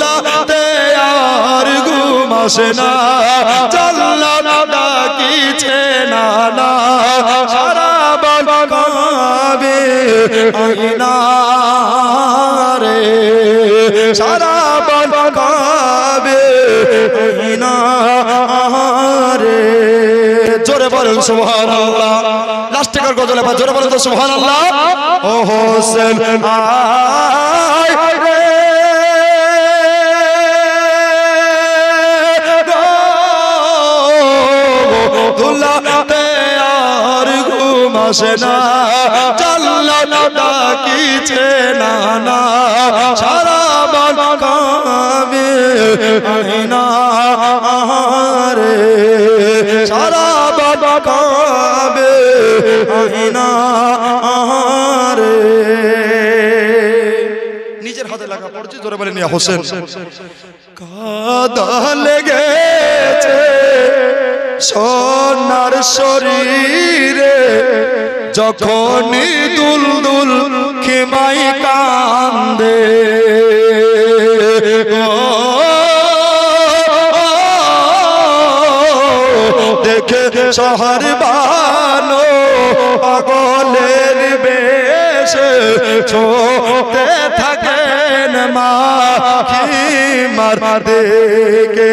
দুলাতে আর ঘুম আসে না। জাল্লাত ডাকিছে না না সারা বন কাবে আইনা রে। সারা বন কাবে আইনা রে। জোরে বলেন সুবহানাল্লাহ। লাস্ট টাকার গজলে জোরে বলেন তো সুবহানাল্লাহ। ও হোসেন আয় দুলাতে আর ঘুম আসে না। জাল্লাত ডাকিছে না না সারা বন কাবে আইনা রে সারা বন কাবে আইনা রে নিজের হাতে লাগা পড়ছে, জোরে বলে নিয়া, হোসেন। কাদা লেগেছে। সোনার শরীরে যখনই দুল দুল খেমাই কান্দে। দেখে শহর বানো, পাগলের বেশে ছোটে থাকেন মা, কি মার দেখে।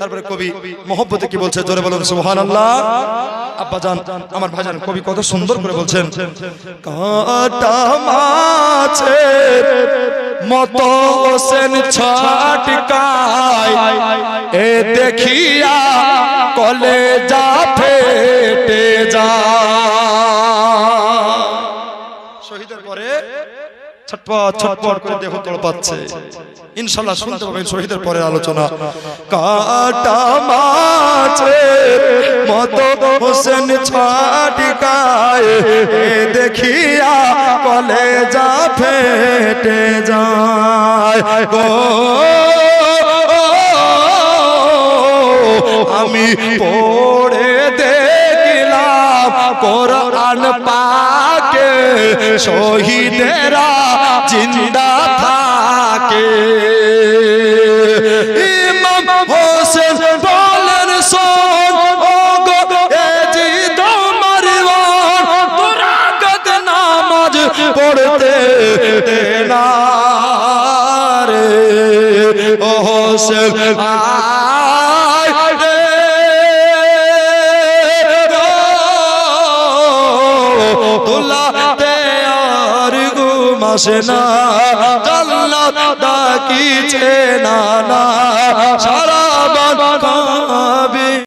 তারপরে কবি মোহব্বতে কি বলছে? জোরে বলুন সুবহান আল্লাহ আব্বাজান আমার ভাইজান, কবি কত সুন্দর করে বলছেন। কাটা মাছের মতো হোসেন ছাটকায়, এ দেখিয়া কলে যা ছটপট ছটপট করে দেহ তড়পাচ্ছে ইনশাল্লাহ শুনতে পাবেন শহীদের পরে আলোচনা। কাটা মাছের মতো হোসেন ছাটকায় দেখিয়া কলে যা ফেটে যায়। গো, আমি পড়ে দেখলাম কোরআন পাকে শহীদেরা জিন্দা থাকে। ইমাম হোসেন বলেন, শোন ও গো এ জি তোমার মন দুরাগত নামাজ পড়তে না রে। ও হোসেন আসে না জাল্লাত ডাকিছে না না সারা